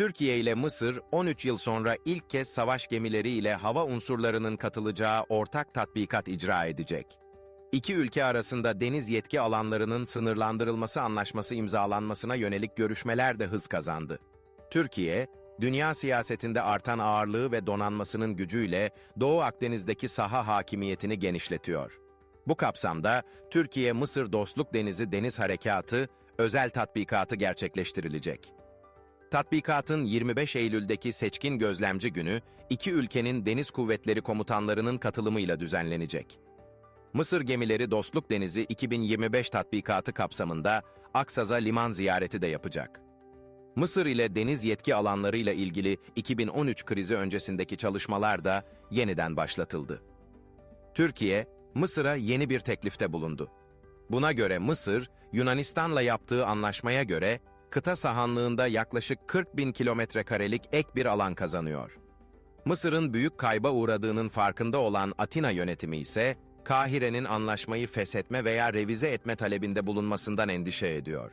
Türkiye ile Mısır 13 yıl sonra ilk kez savaş gemileri ile hava unsurlarının katılacağı ortak tatbikat icra edecek. İki ülke arasında deniz yetki alanlarının sınırlandırılması anlaşması imzalanmasına yönelik görüşmeler de hız kazandı. Türkiye, dünya siyasetinde artan ağırlığı ve donanmasının gücüyle Doğu Akdeniz'deki saha hakimiyetini genişletiyor. Bu kapsamda Türkiye-Mısır Dostluk Denizi Deniz Harekatı özel tatbikatı gerçekleştirilecek. Tatbikatın 25 Eylül'deki seçkin gözlemci günü iki ülkenin deniz kuvvetleri komutanlarının katılımıyla düzenlenecek. Mısır gemileri Dostluk Denizi 2025 tatbikatı kapsamında Aksaz'a liman ziyareti de yapacak. Mısır ile deniz yetki alanlarıyla ilgili 2013 krizi öncesindeki çalışmalar da yeniden başlatıldı. Türkiye, Mısır'a yeni bir teklifte bulundu. Buna göre Mısır, Yunanistan'la yaptığı anlaşmaya göre kıta sahanlığında yaklaşık 40 bin kilometre karelik ek bir alan kazanıyor. Mısır'ın büyük kayba uğradığının farkında olan Atina yönetimi ise, Kahire'nin anlaşmayı feshetme veya revize etme talebinde bulunmasından endişe ediyor.